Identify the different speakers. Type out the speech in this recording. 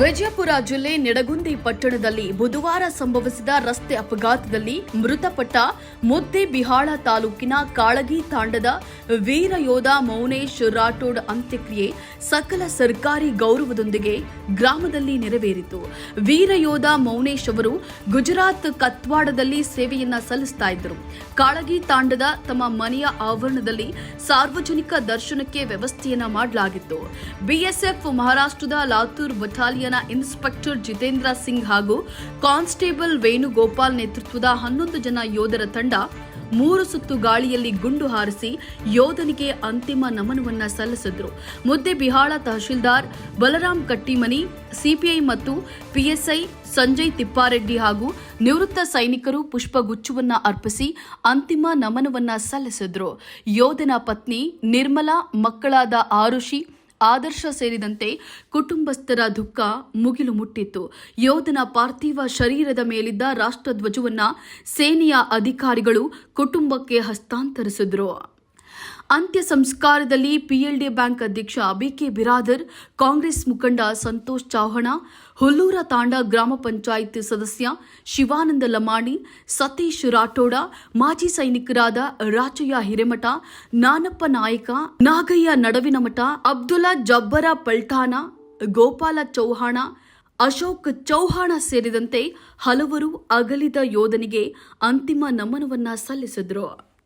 Speaker 1: ವಿಜಯಪುರ ಜಿಲ್ಲೆ ನಿಡಗುಂದಿ ಪಟ್ಟಣದಲ್ಲಿ ಬುಧವಾರ ಸಂಭವಿಸಿದ ರಸ್ತೆ ಅಪಘಾತದಲ್ಲಿ ಮೃತಪಟ್ಟ ಮುದ್ದೆ ಬಿಹಾಳ ತಾಲೂಕಿನ ಕಾಳಗಿ ತಾಂಡದ ವೀರ ಯೋಧ ಮೌನೇಶ್ ರಾಠೋಡ್ ಅಂತ್ಯಕ್ರಿಯೆ ಸಕಲ ಸರ್ಕಾರಿ ಗೌರವದೊಂದಿಗೆ ಗ್ರಾಮದಲ್ಲಿ ನೆರವೇರಿತು. ವೀರ ಯೋಧ ಮೌನೇಶ್ ಅವರು ಗುಜರಾತ್ ಕತ್ವಾಡದಲ್ಲಿ ಸೇವೆಯನ್ನ ಸಲ್ಲಿಸ್ತಾ ಇದ್ದರು. ಕಾಳಗಿ ತಾಂಡದ ತಮ್ಮ ಮನೆಯ ಆವರಣದಲ್ಲಿ ಸಾರ್ವಜನಿಕ ದರ್ಶನಕ್ಕೆ ವ್ಯವಸ್ಥೆಯನ್ನ ಮಾಡಲಾಗಿತ್ತು. ಬಿಎಸ್ಎಫ್ ಮಹಾರಾಷ್ಟ್ರದ ಲಾತೂರ್ ಬಟಾಲಿಯನ್ ಇನ್ಸ್ಪೆಕ್ಟರ್ ಜಿತೇಂದ್ರ ಸಿಂಗ್ ಹಾಗೂ ಕಾನ್ಸ್ಟೇಬಲ್ ವೇಣುಗೋಪಾಲ್ ನೇತೃತ್ವದ ಹನ್ನೊಂದು ಜನ ಯೋಧರ ತಂಡ ಮೂರು ಸುತ್ತು ಗಾಳಿಯಲ್ಲಿ ಗುಂಡು ಹಾರಿಸಿ ಯೋಧನಿಗೆ ಅಂತಿಮ ನಮನವನ್ನ ಸಲ್ಲಿಸಿದ್ರು. ಮುದ್ದೆ ಬಿಹಾಳ ತಹಶೀಲ್ದಾರ್ ಬಲರಾಮ್ ಕಟ್ಟಿಮನಿ, ಸಿಪಿಐ ಮತ್ತು ಪಿಎಸ್ಐ ಸಂಜಯ್ ತಿಪ್ಪಾರೆಡ್ಡಿ ಹಾಗೂ ನಿವೃತ್ತ ಸೈನಿಕರು ಪುಷ್ಪಗುಚ್ಛವನ್ನ ಅರ್ಪಿಸಿ ಅಂತಿಮ ನಮನವನ್ನ ಸಲ್ಲಿಸಿದ್ರು. ಯೋಧನ ಪತ್ನಿ ನಿರ್ಮಲಾ, ಮಕ್ಕಳಾದ ಆರುಷಿ ಆದರ್ಶ ಸೇರಿದಂತೆ ಕುಟುಂಬಸ್ಥರ ದುಃಖ ಮುಗಿಲು ಮುಟ್ಟಿತ್ತು. ಯೋಧನ ಪಾರ್ಥಿವ ಶರೀರದ ಮೇಲಿದ್ದ ರಾಷ್ಟ್ರಧ್ವಜವನ್ನ ಸೇನೆಯ ಅಧಿಕಾರಿಗಳು ಕುಟುಂಬಕ್ಕೆ ಹಸ್ತಾಂತರಿಸಿದ್ರು. ಅಂತ್ಯ ಸಂಸ್ಕಾರದಲ್ಲಿ ಪಿಎಲ್ಡಿ ಬ್ಯಾಂಕ್ ಅಧ್ಯಕ್ಷ ಬಿಕೆ ಬಿರಾದರ್, ಕಾಂಗ್ರೆಸ್ ಮುಖಂಡ ಸಂತೋಷ್ ಚೌಹಾಣ ಹುಲ್ಲೂರ ತಾಂಡ ಗ್ರಾಮ ಪಂಚಾಯತ್ ಸದಸ್ಯ ಶಿವಾನಂದ ಲಮಾಣಿ, ಸತೀಶ್ ರಾಠೋಡ, ಮಾಜಿ ಸೈನಿಕರಾದ ರಾಜಯ್ಯ ಹಿರೇಮಠ, ನಾನಪ್ಪ ನಾಯಕ, ನಾಗಯ್ಯ ನಡವಿನಮಠ ಅಬ್ದುಲ್ಲಾ ಜಬ್ಬರ ಪಲ್ಟಾನ ಗೋಪಾಲ ಚೌಹಾಣ, ಅಶೋಕ್ ಚೌಹಾಣ ಸೇರಿದಂತೆ ಹಲವರು ಅಗಲಿದ ಯೋಧನಿಗೆ ಅಂತಿಮ ನಮನವನ್ನ ಸಲ್ಲಿಸಿದ್ರು.